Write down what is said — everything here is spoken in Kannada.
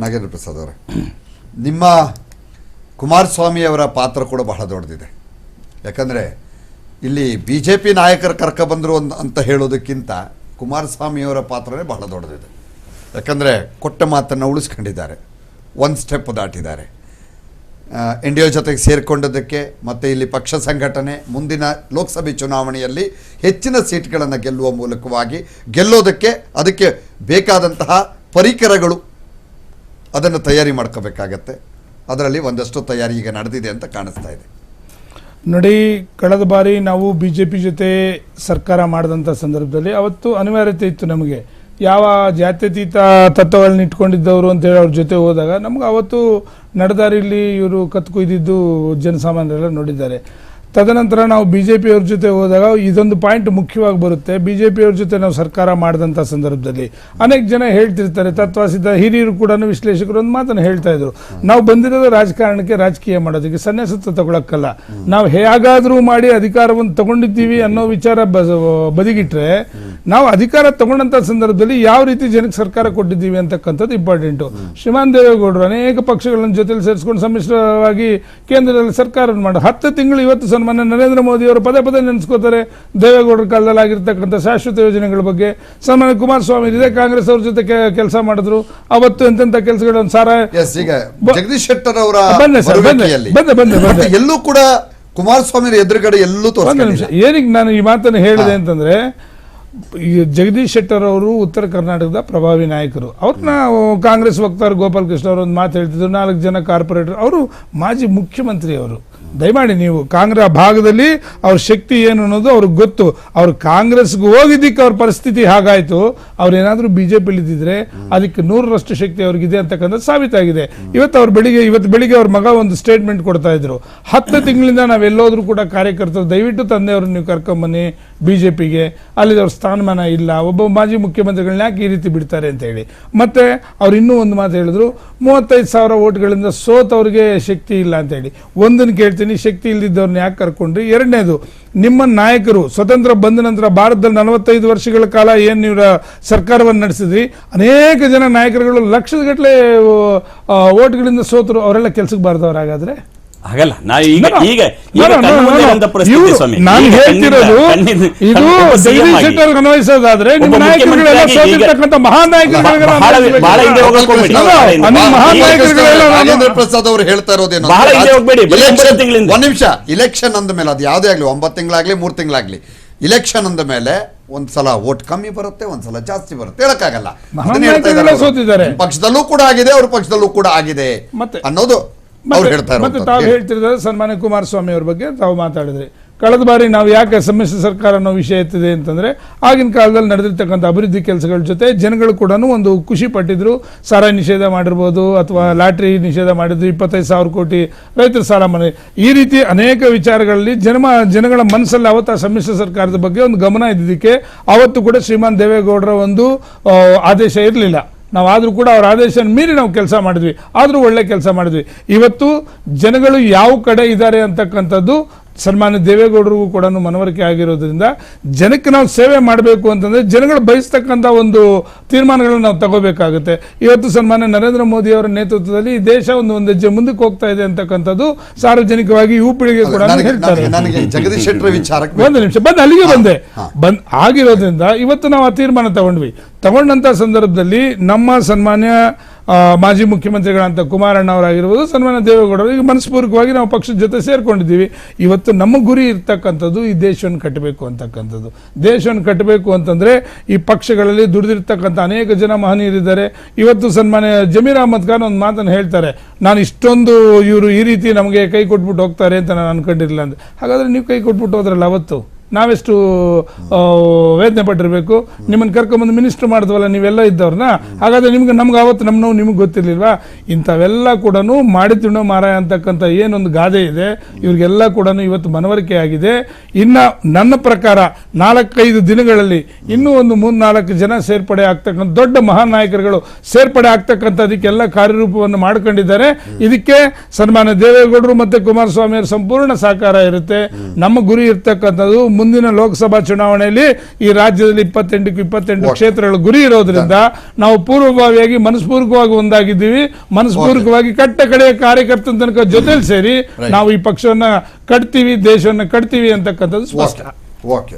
ನಾಗೇಂದ್ರ ಪ್ರಸಾದ್ ಅವರೇ. ನಿಮ್ಮ ಕುಮಾರಸ್ವಾಮಿಯವರ ಪಾತ್ರ ಕೂಡ ಬಹಳ ದೊಡ್ಡದಿದೆ. ಯಾಕಂದರೆ ಇಲ್ಲಿ ಬಿ ಜೆ ಪಿ ನಾಯಕರು ಕರ್ಕ ಬಂದರು ಅಂತ ಹೇಳೋದಕ್ಕಿಂತ ಕುಮಾರಸ್ವಾಮಿಯವರ ಪಾತ್ರನೇ ಬಹಳ ದೊಡ್ಡದಿದೆ. ಯಾಕಂದರೆ ಕೊಟ್ಟ ಮಾತನ್ನು ಉಳಿಸ್ಕೊಂಡಿದ್ದಾರೆ. ಒಂದು ಸ್ಟೆಪ್ ದಾಟಿದ್ದಾರೆ. ಎನ್ ಡಿ ಒ ಜೊತೆಗೆ ಸೇರಿಕೊಂಡದಕ್ಕೆ ಮತ್ತು ಇಲ್ಲಿ ಪಕ್ಷ ಸಂಘಟನೆ ಮುಂದಿನ ಲೋಕಸಭೆ ಚುನಾವಣೆಯಲ್ಲಿ ಹೆಚ್ಚಿನ ಸೀಟ್ಗಳನ್ನು ಗೆಲ್ಲುವ ಮೂಲಕವಾಗಿ ಗೆಲ್ಲೋದಕ್ಕೆ ಅದಕ್ಕೆ ಬೇಕಾದಂತಹ ಪರಿಕರಗಳು ಅದನ್ನು ತಯಾರಿ ಮಾಡ್ಕೋಬೇಕಾಗತ್ತೆ. ಅದರಲ್ಲಿ ಒಂದಷ್ಟು ತಯಾರಿ ಈಗ ನಡೆದಿದೆ ಅಂತ ಕಾಣಿಸ್ತಾ ಇದೆ. ನೋಡಿ, ಕಳೆದ ಬಾರಿ ನಾವು ಬಿ ಜೆ ಪಿ ಜೊತೆ ಸರ್ಕಾರ ಮಾಡಿದಂಥ ಸಂದರ್ಭದಲ್ಲಿ ಅವತ್ತು ಅನಿವಾರ್ಯತೆ ಇತ್ತು ನಮಗೆ. ಯಾವ ಜಾತ್ಯತೀತ ತತ್ವಗಳನ್ನ ಇಟ್ಕೊಂಡಿದ್ದವರು ಅಂತೇಳಿ ಅವ್ರ ಜೊತೆ ಹೋದಾಗ ನಮ್ಗೆ ಅವತ್ತು ನಡೆದಾರಿಲಿ ಇವರು ಕತ್ತು ಕೊಯ್ದಿದ್ದು ಜನಸಾಮಾನ್ಯರೆಲ್ಲ ನೋಡಿದ್ದಾರೆ. ತದನಂತರ ನಾವು ಬಿ ಜೆ ಪಿಯವ್ರ ಜೊತೆ ಹೋದಾಗ ಇದೊಂದು ಪಾಯಿಂಟ್ ಮುಖ್ಯವಾಗಿ ಬರುತ್ತೆ. ಬಿ ಜೆ ಪಿಯವ್ರ ಜೊತೆ ನಾವು ಸರ್ಕಾರ ಮಾಡಿದಂಥ ಸಂದರ್ಭದಲ್ಲಿ ಅನೇಕ ಜನ ಹೇಳ್ತಿರ್ತಾರೆ ತತ್ವಾಸಿತ ಹಿರಿಯರು ಕೂಡ ವಿಶ್ಲೇಷಕರು ಒಂದು ಮಾತನ್ನು ಹೇಳ್ತಾ ಇದ್ರು. ನಾವು ಬಂದಿರೋದು ರಾಜಕಾರಣಕ್ಕೆ ರಾಜಕೀಯ ಮಾಡೋದಕ್ಕೆ ಸನ್ಯಾಸತ್ವ ತಗೊಳಕ್ಕಲ್ಲ. ನಾವು ಹೇಗಾದರೂ ಮಾಡಿ ಅಧಿಕಾರವನ್ನು ತಗೊಂಡಿದ್ದೀವಿ ಅನ್ನೋ ವಿಚಾರ ಬದಿಗಿಟ್ರೆ ನಾವು ಅಧಿಕಾರ ತಗೊಂಡಂತ ಸಂದರ್ಭದಲ್ಲಿ ಯಾವ ರೀತಿ ಜನಕ್ಕೆ ಸರ್ಕಾರ ಕೊಟ್ಟಿದ್ದೀವಿ ಅಂತಕ್ಕಂಥದ್ದು ಇಂಪಾರ್ಟೆಂಟು ಶ್ರೀಮಾನ್ ದೇವೇಗೌಡರು ಅನೇಕ ಪಕ್ಷಗಳನ್ನ ಜೊತೆಲಿ ಸೇರಿಸ್ಕೊಂಡು ಸಮ್ಮಿಶ್ರವಾಗಿ ಕೇಂದ್ರದಲ್ಲಿ ಸರ್ಕಾರ ಮಾಡಿ. ಹತ್ತು ತಿಂಗಳು ಇವತ್ತು ಸನ್ಮಾನ್ಯ ನರೇಂದ್ರ ಮೋದಿಯವರು ಪದೇ ಪದೇ ನೆನೆಸ್ಕೋತಾರೆ ದೇವೇಗೌಡರ ಕಾಲದಲ್ಲಿ ಆಗಿರ್ತಕ್ಕಂಥ ಶಾಶ್ವತ ಯೋಜನೆಗಳ ಬಗ್ಗೆ. ಸನ್ಮಾನ್ಯ ಕುಮಾರಸ್ವಾಮಿ ಇದೇ ಕಾಂಗ್ರೆಸ್ ಅವ್ರ ಜೊತೆ ಕೆಲಸ ಮಾಡಿದ್ರು. ಅವತ್ತು ಎಂತೆಂತ ಕೆಲಸಗಳನ್ನು ಸಾರ ಜಗದೀಶ್ ಶೆಟ್ಟರ್ ಅವರ ಬಂದೆ ಬಂದೆ. ಬಂದೆ, ಎಲ್ಲೂ ಕೂಡ ಕುಮಾರಸ್ವಾಮಿ ಎದುರುಗಡೆ ಎಲ್ಲೂ ನಿಮಿಷ ಏನಕ್ಕೆ ನಾನು ಈ ಮಾತನ್ನು ಹೇಳಿದೆ ಅಂತಂದ್ರೆ ಜಗದೀಶ್ ಶೆಟ್ಟರ್ ಅವರು ಉತ್ತರ ಕರ್ನಾಟಕದ ಪ್ರಭಾವಿ ನಾಯಕರು. ಅವ್ರನ್ನ ಕಾಂಗ್ರೆಸ್ ವಕ್ತಾರ ಗೋಪಾಲಕೃಷ್ಣ ಅವರು ಒಂದು ಮಾತು ಹೇಳ್ತಿದ್ರು. ನಾಲ್ಕು ಜನ ಕಾರ್ಪೊರೇಟರ್ ಅವರು ಮಾಜಿ ಮುಖ್ಯಮಂತ್ರಿ ಅವರು. ದಯಮಾಡಿ ನೀವು ಕಾಂಗ್ರೆಸ್ ಭಾಗದಲ್ಲಿ ಅವ್ರ ಶಕ್ತಿ ಏನು ಅನ್ನೋದು ಅವ್ರಿಗೆ ಗೊತ್ತು. ಅವ್ರು ಕಾಂಗ್ರೆಸ್ಗೆ ಹೋಗಿದ್ದಕ್ಕೆ ಅವ್ರ ಪರಿಸ್ಥಿತಿ ಹಾಗಾಯ್ತು. ಅವ್ರು ಏನಾದರೂ ಬಿ ಜೆ ಇದ್ದಿದ್ರೆ ಅದಕ್ಕೆ ನೂರರಷ್ಟು ಶಕ್ತಿ ಅವ್ರಿಗಿದೆ ಅಂತಕ್ಕಂಥದ್ದು ಸಾಬೀತಾಗಿದೆ. ಇವತ್ತು ಅವ್ರ ಬೆಳಿಗ್ಗೆ, ಇವತ್ತು ಬೆಳಿಗ್ಗೆ ಅವ್ರ ಮಗ ಒಂದು ಸ್ಟೇಟ್ಮೆಂಟ್ ಕೊಡ್ತಾ ಇದ್ರು. ಹತ್ತು ತಿಂಗಳಿಂದ ನಾವೆಲ್ಲೋದ್ರೂ ಕೂಡ ದಯವಿಟ್ಟು ದಯವಿಟ್ಟು ತಂದೆಯವ್ರನ್ನ ನೀವು ಕರ್ಕೊಂಬನ್ನಿ ಬಿ ಜೆ ಪಿಗೆ ಸ್ಥಾನಮಾನ ಇಲ್ಲ. ಒಬ್ಬ ಮಾಜಿ ಮುಖ್ಯಮಂತ್ರಿಗಳನ್ನ ಯಾಕೆ ಈ ರೀತಿ ಬಿಡ್ತಾರೆ ಅಂತ ಹೇಳಿ. ಮತ್ತೆ ಅವ್ರು ಇನ್ನೂ ಒಂದು ಮಾತು ಹೇಳಿದ್ರು, ಮೂವತ್ತೈದು ಸಾವಿರ ಓಟ್ಗಳಿಂದ ಸೋತವ್ರಿಗೆ ಶಕ್ತಿ ಇಲ್ಲ ಅಂತ ಹೇಳಿ. ಒಂದನ್ನು ಕೇಳ್ತೀನಿ ಶಕ್ತಿ ಇಲ್ಲದಿದ್ದವ್ರನ್ನ ಯಾಕೆ ಕರ್ಕೊಂಡ್ರಿ? ಎರಡನೇದು, ನಿಮ್ಮ ನಾಯಕರು ಸ್ವತಂತ್ರ ಬಂದ ನಂತರ ಭಾರತದಲ್ಲಿ ನಲವತ್ತೈದು ವರ್ಷಗಳ ಕಾಲ ಏನು ನೀವು ಸರ್ಕಾರವನ್ನು ನಡೆಸಿದ್ರಿ? ಅನೇಕ ಜನ ನಾಯಕರುಗಳು ಲಕ್ಷದ ಗಟ್ಟಲೆ ಓಟ್ಗಳಿಂದ ಸೋತರು, ಅವರೆಲ್ಲ ಕೆಲಸಕ್ಕೆ ಬಾರದವ್ರು ಹಾಗಲ್ಲ ನಾವು ಈಗ. ಈಗ ಈಗ no, no, ಕಣ್ಣು no, ಮುಂದೆ no. ಪರಿಸ್ಥಿತಿ ಸ್ವಾಮಿ ನಾನು ಹೇಳ್ತಿರೋದು ಇದು ಶೆಟ್ಟರ್ ಅನ್ವಯಿಸೋದಾದ್ರೆ ನಿಮ್ಮ ನಾಯಕರುಗಳೆಲ್ಲ ಸೋತಿರ್ತಕ್ಕಂಥ ಮಹಾನ್ ನಾಯಕರುಗಳಿಗೆಲ್ಲ ಬಹಳ- ಅನ್ವಯಿಸ್ಬೇಕು. ಬಹಳ ಹಿಂದೆ ಹೋಗಕ್ಕೆ ಹೋಗ್ಬೇಡಿ. ಅಲ್ಲ, ಬಹಳ ಹಿಂದೆ. ನಿಮ್ಮ ಮಹಾನ್ ಈಗ ರಾಜೇಂದ್ರ ಪ್ರಸಾದ್ ಅವರು ಹೇಳ್ತಾ ಇರೋದೇನು. ಒಂದ್ ನಿಮಿಷ ಇಲೆಕ್ಷನ್ ಅಂದ ಮೇಲೆ ಅದು ಯಾವುದೇ ಆಗ್ಲಿ ಒಂಬತ್ತು ತಿಂಗಳಾಗ್ಲಿ ಮೂರ್ ತಿಂಗಳಾಗ್ಲಿ ಇಲೆಕ್ಷನ್ ಅಂದ ಮೇಲೆ ಒಂದ್ಸಲ ವೋಟ್ ಕಮ್ಮಿ ಬರುತ್ತೆ ಒಂದ್ಸಲ ಜಾಸ್ತಿ ಬರುತ್ತೆ ಹೇಳಕ್ಕಾಗಲ್ಲ ಪಕ್ಷದಲ್ಲೂ ಕೂಡ ಆಗಿದೆ ಅವ್ರ ಪಕ್ಷದಲ್ಲೂ ಕೂಡ ಆಗಿದೆ ಅನ್ನೋದು ಮತ್ತೆ- ತಾವು ಹೇಳ್ತಿರೋದ್ರೆ ಸನ್ಮಾನ್ಯ ಕುಮಾರಸ್ವಾಮಿ ಅವ್ರ ಬಗ್ಗೆ ತಾವು ಮಾತಾಡಿದ್ರಿ. ಕಳೆದ ಬಾರಿ ನಾವು ಯಾಕೆ ಸಮ್ಮಿಶ್ರ ಸರ್ಕಾರ ಅನ್ನೋ ವಿಷಯ ಎತ್ತಿದೆ ಅಂತಂದ್ರೆ ಆಗಿನ ಕಾಲದಲ್ಲಿ ನಡೆದಿರ್ತಕ್ಕಂಥ ಅಭಿವೃದ್ಧಿ ಕೆಲಸಗಳ ಜೊತೆ ಜನಗಳು ಕೂಡ ಒಂದು ಖುಷಿ ಪಟ್ಟಿದ್ರು. ಸಾರಾಯಿ ನಿಷೇಧ ಮಾಡಿರ್ಬೋದು ಅಥವಾ ಲಾಟ್ರಿ ನಿಷೇಧ ಮಾಡಿದ್ರು. ಇಪ್ಪತ್ತೈದು ಸಾವಿರ ಕೋಟಿ ರೈತರ ಸಾಲ ಮನೆ ಈ ರೀತಿ ಅನೇಕ ವಿಚಾರಗಳಲ್ಲಿ ಜನಮ ಜನಗಳ ಮನಸ್ಸಲ್ಲಿ ಅವತ್ತು ಆ ಸಮ್ಮಿಶ್ರ ಸರ್ಕಾರದ ಬಗ್ಗೆ ಒಂದು ಗಮನ ಇದ್ದಿದ್ದಕ್ಕೆ ಅವತ್ತು ಕೂಡ ಶ್ರೀಮಾನ್ ದೇವೇಗೌಡರ ಒಂದು ಆದೇಶ ಇರಲಿಲ್ಲ. ನಾವು ಆದರೂ ಕೂಡ ಅವರ ಆದೇಶ ಮೀರಿ ನಾವು ಕೆಲಸ ಮಾಡಿದ್ವಿ. ಆದರೂ ಒಳ್ಳೆ ಕೆಲಸ ಮಾಡಿದ್ವಿ. ಇವತ್ತು ಜನಗಳು ಯಾವ ಕಡೆ ಇದ್ದಾರೆ ಅಂತಕ್ಕಂಥದ್ದು ಸನ್ಮಾನ್ಯ ದೇವೇಗೌಡರಿಗೂ ಕೂಡ ಮನವರಿಕೆ ಆಗಿರೋದ್ರಿಂದ ಜನಕ್ಕೆ ನಾವು ಸೇವೆ ಮಾಡಬೇಕು ಅಂತಂದ್ರೆ ಜನಗಳು ಬಯಸ್ತಕ್ಕಂಥ ಒಂದು ತೀರ್ಮಾನಗಳನ್ನು ನಾವು ತಗೋಬೇಕಾಗುತ್ತೆ. ಇವತ್ತು ಸನ್ಮಾನ್ಯ ನರೇಂದ್ರ ಮೋದಿ ಅವರ ನೇತೃತ್ವದಲ್ಲಿ ಈ ದೇಶ ಒಂದು ಒಂದು ಹೆಜ್ಜೆ ಮುಂದಕ್ಕೆ ಹೋಗ್ತಾ ಇದೆ ಅಂತಕ್ಕಂಥದ್ದು ಸಾರ್ವಜನಿಕವಾಗಿ ಯುವ ಪೀಳಿಗೆ ಕೂಡ ಹೇಳ್ತಾರೆ. ಜಗದೀಶ್ ಶೆಟ್ಟರ್ ವಿಚಾರಕ್ಕೆ ಒಂದು ನಿಮಿಷ ಬಂದು ಅಲ್ಲಿಗೆ ಬಂದೆ. ಬಂದ್ ಆಗಿರೋದ್ರಿಂದ ಇವತ್ತು ನಾವು ಆ ತೀರ್ಮಾನ ತಗೊಂಡ್ವಿ. ತಗೊಂಡಂತ ಸಂದರ್ಭದಲ್ಲಿ ನಮ್ಮ ಸನ್ಮಾನ್ಯ ಮಾಜಿ ಮುಖ್ಯಮಂತ್ರಿಗಳಂತ ಕುಮಾರಣ್ಣ ಅವರಾಗಿರ್ಬೋದು ಸನ್ಮಾನ ದೇವೇಗೌಡರು ಈಗ ಮನಸ್ಪೂರ್ವಕವಾಗಿ ನಾವು ಪಕ್ಷದ ಜೊತೆ ಸೇರ್ಕೊಂಡಿದ್ದೀವಿ. ಇವತ್ತು ನಮ್ಮ ಗುರಿ ಇರ್ತಕ್ಕಂಥದ್ದು ಈ ದೇಶವನ್ನು ಕಟ್ಟಬೇಕು ಅಂತಕ್ಕಂಥದ್ದು. ದೇಶವನ್ನು ಕಟ್ಟಬೇಕು ಅಂತಂದ್ರೆ ಈ ಪಕ್ಷಗಳಲ್ಲಿ ದುಡಿದಿರ್ತಕ್ಕಂಥ ಅನೇಕ ಜನ ಮಹನೀಯರಿದ್ದಾರೆ. ಇವತ್ತು ಸನ್ಮಾನ್ಯ ಜಮೀರ್ ಅಹಮದ್ ಖಾನ್ ಒಂದು ಮಾತನ್ನು ಹೇಳ್ತಾರೆ, ನಾನು ಇಷ್ಟೊಂದು ಇವರು ಈ ರೀತಿ ನಮಗೆ ಕೈ ಕೊಟ್ಬಿಟ್ಟು ಹೋಗ್ತಾರೆ ಅಂತ ನಾನು ಅನ್ಕೊಂಡಿರಲಿಲ್ಲ ಅಂತ ಹಾಗಾದ್ರೆ ನೀವು ಕೈ ಕೊಟ್ಬಿಟ್ಟು ಹೋದ್ರಲ್ಲ ಅವತ್ತು? ನಾವೆಷ್ಟು ವೇದನೆ ಪಟ್ಟಿರಬೇಕು, ನಿಮ್ಮನ್ನು ಕರ್ಕೊಂಬಂದು ಮಿನಿಸ್ಟರ್ ಮಾಡಿದ್ವಲ್ಲ, ನೀವೆಲ್ಲ ಇದ್ದವ್ರನ್ನ, ಹಾಗಾದ್ರೆ ನಿಮ್ಗೆ ನಮ್ಗೆ ಅವತ್ತು ನಮ್ಮ ನೋವು ನಿಮಗೆ ಗೊತ್ತಿರ್ಲಿಲ್ವಾ? ಇಂಥವೆಲ್ಲ ಕೂಡ ಮಾರ ಮಾರಾಯ ಅಂತಕ್ಕಂಥ ಏನೊಂದು ಗಾದೆ ಇದೆ. ಇವ್ರಿಗೆಲ್ಲ ಕೂಡ ಇವತ್ತು ಮನವರಿಕೆ ಆಗಿದೆ. ಇನ್ನು ನನ್ನ ಪ್ರಕಾರ ನಾಲ್ಕೈದು ದಿನಗಳಲ್ಲಿ ಇನ್ನೂ ಒಂದು ಮೂರು ನಾಲ್ಕು ಜನ ಸೇರ್ಪಡೆ ಆಗ್ತಕ್ಕಂಥ, ದೊಡ್ಡ ಮಹಾನ್ ನಾಯಕರುಗಳು ಸೇರ್ಪಡೆ ಆಗ್ತಕ್ಕಂಥದಕ್ಕೆಲ್ಲ ಕಾರ್ಯರೂಪವನ್ನು ಮಾಡ್ಕೊಂಡಿದ್ದಾರೆ. ಇದಕ್ಕೆ ಸನ್ಮಾನ್ಯ ದೇವೇಗೌಡರು ಮತ್ತು ಕುಮಾರಸ್ವಾಮಿಯವರು ಸಂಪೂರ್ಣ ಸಹಕಾರ ಇರುತ್ತೆ. ನಮ್ಮ ಗುರಿ ಇರ್ತಕ್ಕಂಥದ್ದು ಮುಂದಿನ ಲೋಕಸಭಾ ಚುನಾವಣೆಯಲ್ಲಿ ಈ ರಾಜ್ಯದಲ್ಲಿ ಇಪ್ಪತ್ತೆಂಟಕ್ಕೆ ಇಪ್ಪತ್ತೆಂಟು. ಕ್ಷೇತ್ರಗಳ ಗುರಿ ಇರೋದ್ರಿಂದ ನಾವು ಪೂರ್ವಭಾವಿಯಾಗಿ ಮನಸ್ಪೂರ್ವಕವಾಗಿ ಒಂದಾಗಿದ್ದೀವಿ. ಮನಸ್ಪೂರ್ವಕವಾಗಿ ಕಟ್ಟ ಕಡೆಯ ಕಾರ್ಯಕರ್ತನ ತನಕ ಜೊತೆಲಿ ಸೇರಿ ನಾವು ಈ ಪಕ್ಷವನ್ನ ಕಟ್ತೀವಿ ದೇಶವನ್ನ ಕಟ್ತೀವಿ ಅಂತಕ್ಕಂಥದ್ದು ಸ್ಪಷ್ಟ. ಓಕೆ